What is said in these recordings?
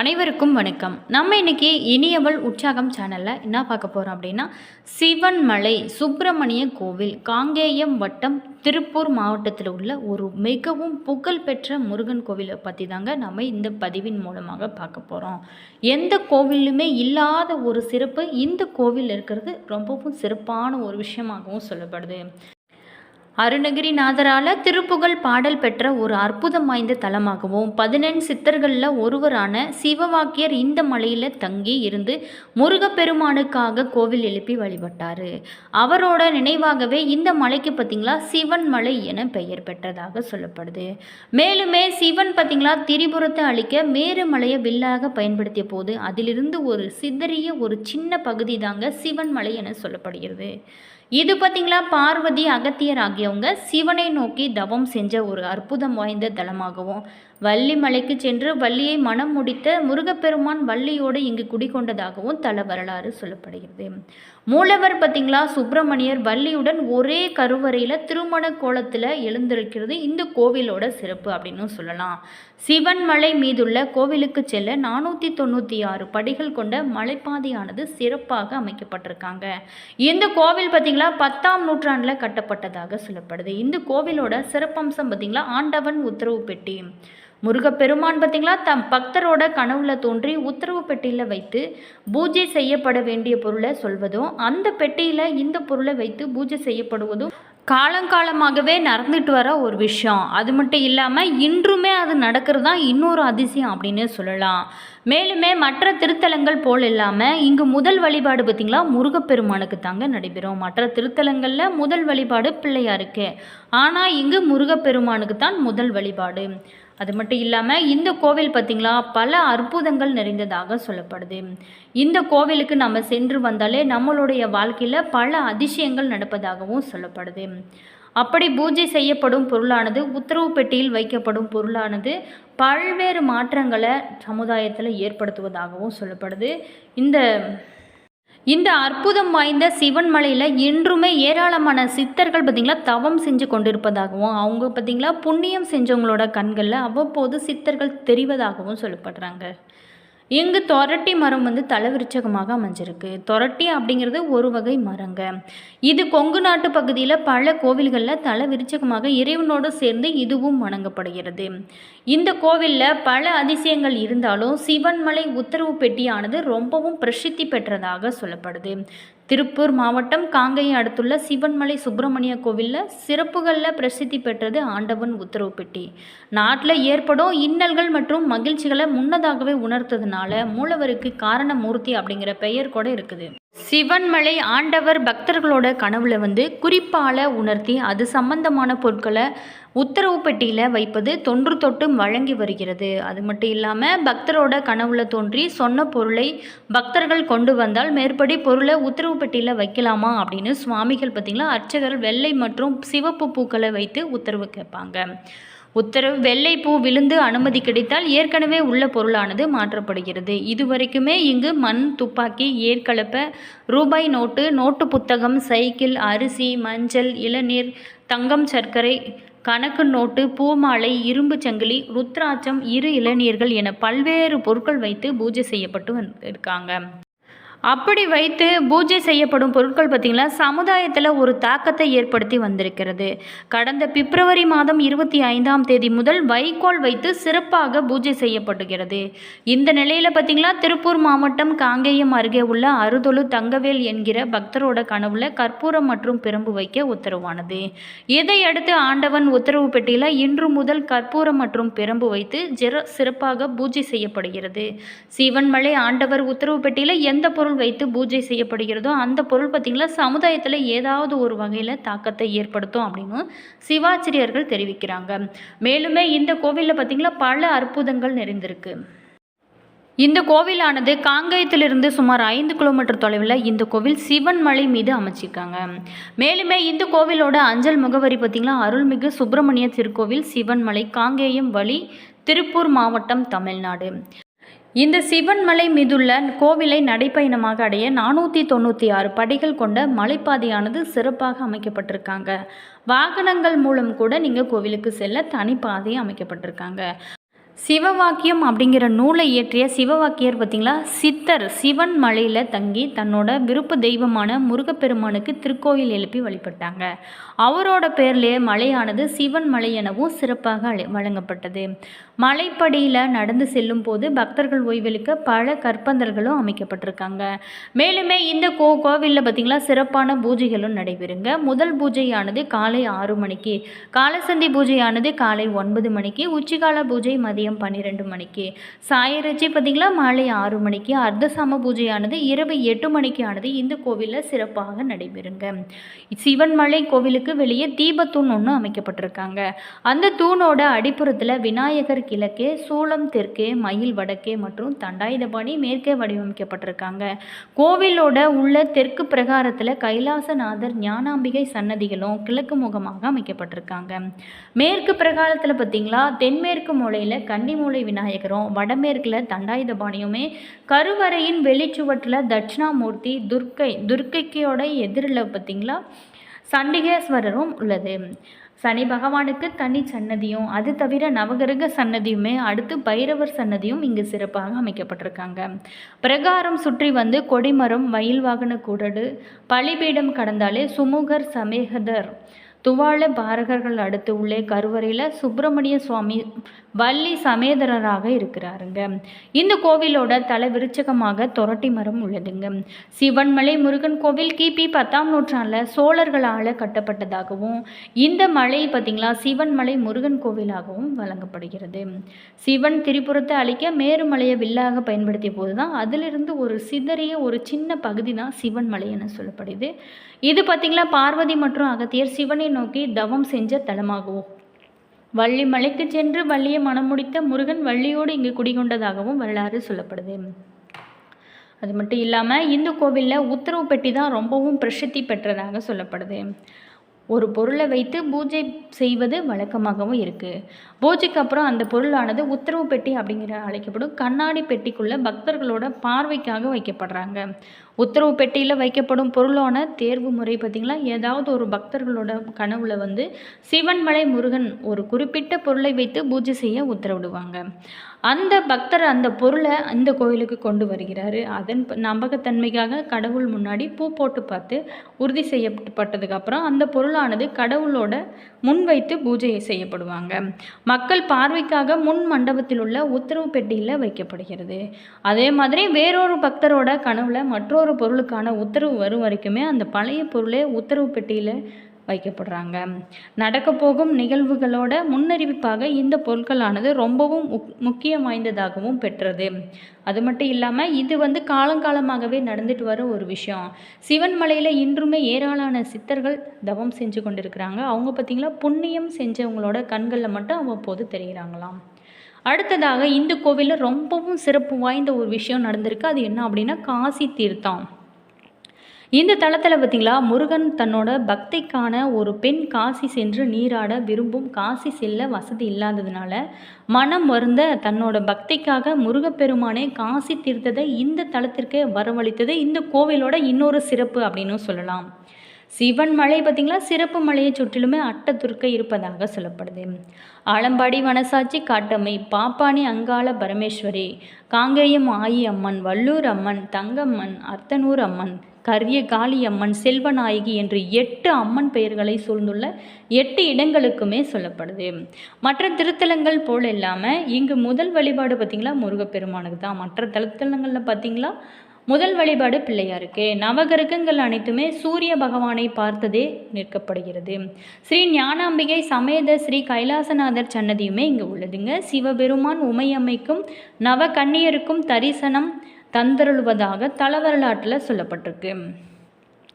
அனைவருக்கும் வணக்கம். நம்ம இன்னைக்கு இனியவள் உற்சாகம் சேனலில் என்ன பார்க்க போகிறோம் அப்படின்னா சிவன்மலை சுப்பிரமணிய கோவில் காங்கேயம் வட்டம் திருப்பூர் மாவட்டத்தில் உள்ள ஒரு மிகவும் புகழ்பெற்ற முருகன் கோவிலை பற்றி தாங்க நம்ம இந்த பதிவின் மூலமாக பார்க்க போகிறோம் எந்த கோவிலுமே இல்லாத ஒரு சிறப்பு இந்த கோவில் இருக்கிறது ரொம்பவும் சிறப்பான ஒரு விஷயமாகவும் சொல்லப்படுது. அருணகிரிநாதரால திருப்புகழ் பாடல் பெற்ற ஒரு அற்புதம் வாய்ந்த தலமாகவும் பதினெண் சித்தர்களில் ஒருவரான சிவவாக்கியர் இந்த மலையில் தங்கி இருந்து முருகப்பெருமானுக்காக கோவில் எழுப்பி வழிபட்டார். அவரோட நினைவாகவே இந்த மலைக்கு பார்த்திங்களா சிவன் மலை என பெயர் பெற்றதாக சொல்லப்படுது. மேலுமே சிவன் பார்த்திங்களா திரிபுரத்தை அழிக்க மேருமலையை வில்லாக பயன்படுத்திய போது அதிலிருந்து ஒரு சிதறிய ஒரு சின்ன பகுதி தாங்க சிவன் மலை என சொல்லப்படுகிறது. இது பார்த்திங்களா பார்வதி அகத்தியர் ஆகியவங்க சிவனை நோக்கி தவம் செஞ்ச ஒரு அற்புதம் வாய்ந்த தலமாகவும் வள்ளி மலைக்கு சென்று வள்ளியை மனம் முடித்த முருகப்பெருமான் வள்ளியோடு இங்கு குடிகொண்டதாகவும் தல வரலாறு சொல்லப்படுகிறது. மூலவர் பார்த்திங்களா? சுப்பிரமணியர் வள்ளியுடன் ஒரே கருவறையில் திருமண கோலத்தில் எழுந்திருக்கிறது. இந்த கோவிலோட சிறப்பு அப்படின்னு சொல்லலாம். சிவன் மலை மீதுள்ள கோவிலுக்கு செல்ல நானூற்றி தொண்ணூற்றி ஆறு படிகள் கொண்ட மலைப்பாதையானது சிறப்பாக அமைக்கப்பட்டிருக்காங்க. இந்த கோவில் பார்த்திங்களா? பத்தாம் நூற்றாண்டில் கட்டப்பட்டதாக சொல்லப்படுது. இந்த கோவிலோட சிறப்பம்சம் பார்த்திங்களா? ஆண்டவன் உத்தரவு பெட்டி. முருகப்பெருமான் பார்த்திங்களா? தம் பக்தரோட கனவுல தோன்றி உத்தரவு பெட்டியில் வைத்து பூஜை செய்யப்பட வேண்டிய பொருளை சொல்வதும் அந்த பெட்டியில் இந்த பொருளை வைத்து பூஜை செய்யப்படுவதும் காலங்காலமாகவே நடந்துட்டு வர ஒரு விஷயம். அது மட்டும் இல்லாமல் இன்றுமே அது நடக்கிறது தான் இன்னொரு அதிசயம் அப்படின்னு சொல்லலாம். மேலுமே மற்ற திருத்தலங்கள் போல் இல்லாமல் இங்கு முதல் வழிபாடு பார்த்திங்களா? முருகப்பெருமானுக்கு தாங்க நடைபெறும். மற்ற திருத்தலங்களில் முதல் வழிபாடு பிள்ளையாருக்கு. ஆனால் இங்கு முருகப்பெருமானுக்கு தான் முதல் வழிபாடு. அது மட்டும் இல்லாமல் இந்த கோவில் பார்த்திங்களா பல அற்புதங்கள் நிறைந்ததாக சொல்லப்படுது. இந்த கோவிலுக்கு நம்ம சென்று வந்தாலே நம்மளுடைய வாழ்க்கையில் பல அதிசயங்கள் நடப்பதாகவும் சொல்லப்படுது. அப்படி பூஜை செய்யப்படும் பொருளானது உத்தரவு பெட்டியில் வைக்கப்படும் பொருளானது பல்வேறு மாற்றங்களை சமுதாயத்தில் ஏற்படுத்துவதாகவும் சொல்லப்படுது. இந்த இந்த அற்புதம் வாய்ந்த சிவன் மலையில் இன்றுமே ஏராளமான சித்தர்கள் பார்த்திங்களா தவம் செஞ்சு கொண்டிருப்பதாகவும் அவங்க பார்த்திங்களா புண்ணியம் செஞ்சவங்களோட கண்களில் அவ்வப்போது சித்தர்கள் தெரிவதாகவும் சொல்லப்படுறாங்க. இங்கு தொரட்டி மரம் வந்து தலவிருச்சகமாக அமைஞ்சிருக்கு. தொரட்டி அப்படிங்கிறது ஒரு வகை மரங்க. இது கொங்கு நாட்டு பகுதியில் பல கோவில்களில் தலவிருச்சகமாக இறைவனோடு சேர்ந்து இதுவும் வணங்கப்படுகிறது. இந்த கோவிலில் பல அதிசயங்கள் இருந்தாலும் சிவன்மலை உத்தரவு பெட்டியானது ரொம்பவும் பிரசித்தி பெற்றதாக சொல்லப்படுது. திருப்பூர் மாவட்டம் காங்கையை அடுத்துள்ள சிவன்மலை சுப்பிரமணிய கோவிலில் சிறப்புகளில் பிரசித்தி பெற்றது ஆண்டவன் உத்தரவு பெட்டி நாட்டில் ஏற்படும் இன்னல்கள் மற்றும் மகிழ்ச்சிகளை முன்னதாகவே உணர்த்ததுனால மூலவருக்கு காரணமூர்த்தி அப்படிங்கிற பெயர் கூட இருக்குது. சிவன்மலை ஆண்டவர் பக்தர்களோட கனவுல வந்து குறிப்பால உணர்த்தி அது சம்பந்தமான பொருட்களை உத்தரவு பெட்டியில் வைப்பது தொன்று தொட்டும் வழங்கி வருகிறது. அது மட்டும் இல்லாமல் பக்தரோட கனவுல தோன்றி சொன்ன பொருளை பக்தர்கள் கொண்டு வந்தால் மேற்படி பொருளை உத்தரவு பெட்டியில் வைக்கலாமா அப்படின்னு சுவாமிகள் பார்த்திங்களா அர்ச்சகர் வெள்ளை மற்றும் சிவப்பு பூக்களை வைத்து உத்தரவு கேட்பாங்க. உத்தரவு வெள்ளை பூ விழுந்து அனுமதி கிடைத்தால் ஏற்கனவே உள்ள பொருளானது மாற்றப்படுகிறது. இதுவரைக்குமே இங்கு மண் துப்பாக்கி ஏற்கலப்ப ரூபாய் நோட்டு நோட்டு புத்தகம் சைக்கிள் அரிசி மஞ்சள் இளநீர் தங்கம் சர்க்கரை கணக்கு நோட்டு பூமாலை இரும்பு சங்கிலி ருத்ராட்சம் இரு இளநீர்கள் என பல்வேறு பொருட்கள் வைத்து பூஜை செய்யப்பட்டு வந்திருக்காங்க. அப்படி வைத்து பூஜை செய்யப்படும் பொருட்கள் பார்த்திங்களா? சமுதாயத்தில் ஒரு தாக்கத்தை ஏற்படுத்தி வந்திருக்கிறது. கடந்த பிப்ரவரி மாதம் இருபத்தி ஐந்தாம் தேதி முதல் வைக்கோல் வைத்து சிறப்பாக பூஜை செய்யப்படுகிறது. இந்த நிலையில் பார்த்திங்களா? திருப்பூர் மாவட்டம் காங்கேயம் அருகே உள்ள அறுதொழு தங்கவேல் என்கிற பக்தரோட கனவுல கற்பூரம் மற்றும் பெரும்பு வைக்க உத்தரவானது. இதையடுத்து ஆண்டவன் உத்தரவு பெட்டியில் இன்று முதல் கற்பூரம் மற்றும் பெரும்பு வைத்து சிறப்பாக பூஜை செய்யப்படுகிறது. சிவன்மலை ஆண்டவர் உத்தரவு பெட்டியில் எந்த பொருள் வைத்து பூஜை செய்யப்படுகிறதோ அந்த பொருள் பார்த்திங்களா சமுதாயத்தில் ஏதாவது ஒரு வகையில் தாக்கத்தை ஏற்படுத்தும் அப்படின்னு சிவாச்சரியர்கள் தெரிவிக்கிறாங்க. மேலுமே இந்த கோவிலில் பார்த்திங்களா பல அற்புதங்கள் நிறைந்திருக்கு. இந்த கோவிலானது காங்கயத்திலிருந்து சுமார் ஐந்து கிலோமீட்டர் தொலைவில் இந்த கோவில் சிவன் மலை மீது அமைச்சிருக்காங்க. மேலுமே இந்த கோவிலோட அஞ்சல் முகவரி பார்த்திங்களா அருள்மிகு சுப்பிரமணிய திருக்கோவில் சிவன்மலை காங்கேயம் வழி திருப்பூர் மாவட்டம் தமிழ்நாடு. இந்த சிவன்மலை மீதுள்ள கோவிலை நடைப்பயணமாக அடைய நானூற்றி தொண்ணூற்றி ஆறு படிகள் கொண்ட மலைப்பாதையானது சிறப்பாக அமைக்கப்பட்டிருக்காங்க. வாகனங்கள் மூலம் கூட நீங்கள் கோவிலுக்கு செல்ல தனிப்பாதை அமைக்கப்பட்டிருக்காங்க. சிவவாக்கியம் அப்படிங்கிற நூலை இயற்றிய சிவவாக்கியர் பார்த்திங்களா? சித்தர் சிவன் மலையில் தங்கி தன்னோட விருப்ப தெய்வமான முருகப்பெருமானுக்கு திருக்கோயில் எழுப்பி வழிபட்டாங்க. அவரோட பேர்லேயே மலையானது சிவன் மலை எனவும் சிறப்பாக வழங்கப்பட்டது. மலைப்படியில் நடந்து செல்லும் போது பக்தர்கள் ஓய்வெடுக்க பல கற்பந்தர்களும் அமைக்கப்பட்டிருக்காங்க. மேலுமே இந்த கோ கோவிலில் பார்த்திங்களா? சிறப்பான பூஜைகளும் நடைபெறுங்க. முதல் பூஜையானது காலை ஆறு மணிக்கு காலசந்தி பூஜையானது காலை ஒன்பது மணிக்கு உச்சிகால பூஜை மதியம் பன்னிரெண்டு மணிக்கு. சாயரட்சி பார்த்திங்களா? மாலை ஆறு மணிக்கு. அர்த்தசாம பூஜையானது இரவு எட்டு மணிக்கு ஆனது இந்த கோவிலில் சிறப்பாக நடைபெறுங்க. சிவன்மலை கோவிலுக்கு வெளியே தீபத்தூண் ஒன்று அமைக்கப்பட்டிருக்காங்க. அந்த தூணோட அடிப்புறத்தில் விநாயகர் கிழக்கே சூளம் தெற்கே மயில் வடக்கே மற்றும் தண்டாயுதபாணி மேற்கே வடிவமைக்கப்பட்டிருக்காங்க. கோவிலோட உள்ள தெற்கு பிரகாரத்தில் கைலாசநாதர் ஞானாம்பிகை சன்னதிகளும் கிழக்கு முகமாக அமைக்கப்பட்டிருக்காங்க. மேற்கு பிரகாரத்தில் பார்த்தீங்களா? தென்மேற்கு மூலையில் கன்னிமூலை விநாயகரும் வடமேற்கில் தண்டாயுதபாணியுமே கருவறையின் வெளிச்சுவற்றில் தட்சிணாமூர்த்தி துர்க்கை துர்க்கைக்கையோட எதிரில் பார்த்தீங்களா சண்டிகேஸ்வரரும் உள்ளது. சனி பகவானுக்கு தனி சன்னதியும் அது தவிர நவகிரக சன்னதியுமே அடுத்து பைரவர் சன்னதியும் இங்கு சிறப்பாக அமைக்கப்பட்டிருக்காங்க. பிரகாரம் சுற்றி வந்து கொடிமரம் வயல் வாகன கூடடு பலிபீடம் கடந்தாலே சுமுகர் சமேகதர். துவால பாரகர்கள் அடுத்து உள்ளே கருவறையில் சுப்பிரமணிய சுவாமி வள்ளி சமேதரராக இருக்கிறாருங்க. இந்த கோவிலோட தலை விருச்சகமாக தொரட்டி மரம் உள்ளதுங்க. சிவன்மலை முருகன் கோவில் கிபி பத்தாம் நூற்றாண்டில் சோழர்களால் கட்டப்பட்டதாகவும் இந்த மலை பார்த்திங்களா சிவன்மலை முருகன் கோவிலாகவும் வழங்கப்படுகிறது. சிவன் திரிபுரத்தை அழிக்க மேருமலையை வில்லாக பயன்படுத்திய போது தான் அதிலிருந்து ஒரு சிதறிய ஒரு சின்ன பகுதி தான் சிவன்மலை என சொல்லப்படுது. இது பார்த்திங்களா பார்வதி மற்றும் அகத்தியர் சிவனை நோக்கி தவம் செஞ்ச தலமாகவும் வள்ளி மலைக்கு சென்று வள்ளியை மணமுடித்த முருகன் வள்ளியோடு இங்கு குடிகொண்டதாகவும் வரலாறு சொல்லப்படுது. அது மட்டும் இல்லாமல் இந்து கோவிலில் உத்தரவு பெட்டி தான் ரொம்பவும் பிரசித்தி பெற்றதாக சொல்லப்படுது. ஒரு பொருளை வைத்து பூஜை செய்வது வழக்கமாகவும் இருக்குது பூஜைக்கு அப்புறம் அந்த பொருளானது உத்தரவு பெட்டி அப்படிங்கிற அழைக்கப்படும் கண்ணாடி பெட்டிக்குள்ளே பக்தர்களோட பார்வைக்காக வைக்கப்படுறாங்க. உத்தரவு பெட்டியில் வைக்கப்படும் பொருளான தேர்வு முறை பார்த்திங்களா ஏதாவது ஒரு பக்தர்களோட கனவுல வந்து சிவன்மலை முருகன் ஒரு குறிப்பிட்ட பொருளை வைத்து பூஜை செய்ய உத்தரவிடுவாங்க. அந்த பக்தர் அந்த பொருளை அந்த கோயிலுக்கு கொண்டு வருகிறாரு. அதன் நம்பகத்தன்மைக்காக கடவுள் முன்னாடி பூ போட்டு பார்த்து உறுதி செய்யப்பட்டதுக்கப்புறம் அந்த பொருளானது கடவுளோட முன் வைத்து பூஜை செய்யப்படுவாங்க. மக்கள் பார்வைக்காக முன் மண்டபத்தில் உள்ள உத்தரவு பெட்டியில் வைக்கப்படுகிறது. அதே மாதிரி வேறொரு பக்தரோட கனவுல மற்றொரு பொருளுக்கான உத்தரவு வரும் வரைக்குமே அந்த பழைய பொருளே உத்தரவு பெட்டியில் வைக்கப்படுறாங்க. நடக்க போகும் நிகழ்வுகளோட முன்னறிவிப்பாக இந்த பொருட்களானது ரொம்பவும் முக்- முக்கியம் வாய்ந்ததாகவும் பெற்றது. அது மட்டும் இல்லாமல் இது வந்து காலங்காலமாகவே நடந்துட்டு வர ஒரு விஷயம். சிவன் மலையில் இன்றுமே ஏராளமான சித்தர்கள் தவம் செஞ்சு கொண்டிருக்கிறாங்க. அவங்க பார்த்திங்களா புண்ணியம் செஞ்சவங்களோட கண்களில் மட்டும் அவ்வப்போது தெரிகிறாங்களாம் அடுத்ததாக இந்த கோவிலில் ரொம்பவும் சிறப்பு வாய்ந்த ஒரு விஷயம் நடந்திருக்கு. அது என்ன அப்படின்னா காசி தீர்த்தம். இந்த தளத்தில் பார்த்தீங்களா முருகன் தன்னோட பக்திக்கான ஒரு பெண் காசி சென்று நீராட விரும்பும் காசி செல்ல வசதி இல்லாததுனால மனம் வருந்த தன்னோட பக்திக்காக முருகப்பெருமானே காசி தீர்த்ததை இந்த தளத்திற்கு வரவழைத்தது. இந்த கோவிலோட இன்னொரு சிறப்பு அப்படின்னு சொல்லலாம். சிவன் மலை பார்த்திங்களா சிறப்பு மலையை சுற்றிலுமே அட்டத்துர்க்கை இருப்பதாக சொல்லப்படுது. ஆலம்பாடி வனசாட்சி காட்டம்மை பாப்பானி அங்காள பரமேஸ்வரி காங்கேயம் ஆயி அம்மன் வள்ளூர் அம்மன் தங்கம்மன் அர்த்தனூர் அம்மன் கரிய காளியம்மன் செல்வநாயகி என்று எட்டு அம்மன் பெயர்களை சூழ்ந்துள்ள எட்டு இடங்களுக்குமே சொல்லப்படுது. மற்ற திருத்தலங்கள் போல் இல்லாமல் இங்கு முதல் வழிபாடு பார்த்திங்களா? முருகப்பெருமானுக்கு தான். மற்ற திருத்தலங்களில் பார்த்திங்களா? முதல் வழிபாடு பிள்ளையாருக்கு. நவகிரகங்கள் அனைத்துமே சூரிய பகவானை பார்த்ததே நிற்கப்படுகிறது. ஸ்ரீ ஞானாம்பிகை சமேத ஸ்ரீ கைலாசநாதர் சன்னதியுமே இங்கே உள்ளதுங்க. சிவபெருமான் உமையம்மைக்கும் நவ கன்னியருக்கும் தரிசனம் தந்தருள்வதாக தல வரலாற்றில் சொல்லப்பட்டிருக்கு.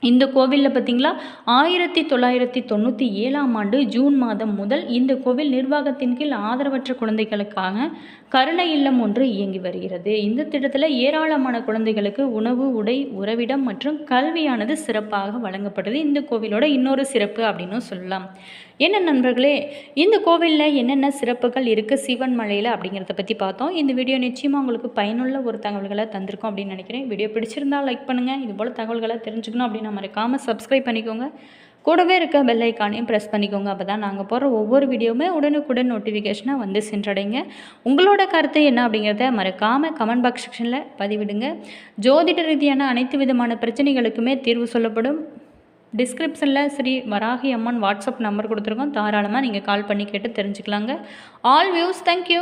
இந்த கோவிலில் பார்த்தீங்களா ஆயிரத்தி தொள்ளாயிரத்தி தொண்ணூற்றி ஏழாம் ஆண்டு ஜூன் மாதம் முதல் இந்த கோவில் நிர்வாகத்தின் கீழ் ஆதரவற்ற குழந்தைகளுக்காக கருணை இல்லம் ஒன்று இயங்கி வருகிறது. இந்த திட்டத்தில் ஏராளமான குழந்தைகளுக்கு உணவு உடை உறவிடம் மற்றும் கல்வியானது சிறப்பாக வழங்கப்படுது. இந்த கோவிலோட இன்னொரு சிறப்பு அப்படின்னு சொல்லலாம். என்ன நண்பர்களே இந்த கோவிலில் என்னென்ன சிறப்புகள் இருக்குது சிவன் மலையில் அப்படிங்கிறத பற்றி பார்த்தோம். இந்த வீடியோ நிச்சயமாக உங்களுக்கு பயனுள்ள ஒரு தகவல்களை தந்திருக்கோம் அப்படின்னு நினைக்கிறேன். வீடியோ பிடிச்சிருந்தா லைக் பண்ணுங்கள் இது போல் தகவல்களை தெரிஞ்சுக்கணும் அப்படின்னு மறக்காமல் சப்ஸ்கிரைப் பண்ணிக்கோங்க. கூடவே இருக்க பெல் ஐக்கானையும் ப்ரெஸ் பண்ணிக்கோங்க. அப்போ தான் நாங்கள் போகிற ஒவ்வொரு வீடியோவுமே உடனுக்குடன் நோட்டிஃபிகேஷனாக வந்து சென்றடைங்க. உங்களோட கருத்து என்ன அப்படிங்கிறத மறக்காமல் கமெண்ட் பாக்ஸ் செக்ஷனில் பதிவிடுங்க. ஜோதிட ரீதியான அனைத்து விதமான பிரச்சனைகளுக்குமே தீர்வு சொல்லப்படும். டிஸ்கிரிப்ஷனில் ஸ்ரீ வராகி அம்மன் வாட்ஸ்அப் நம்பர் கொடுத்துருக்கோம். தாராளமாக நீங்கள் கால் பண்ணி கேட்டு தெரிஞ்சுக்கலாங்க. All views thank you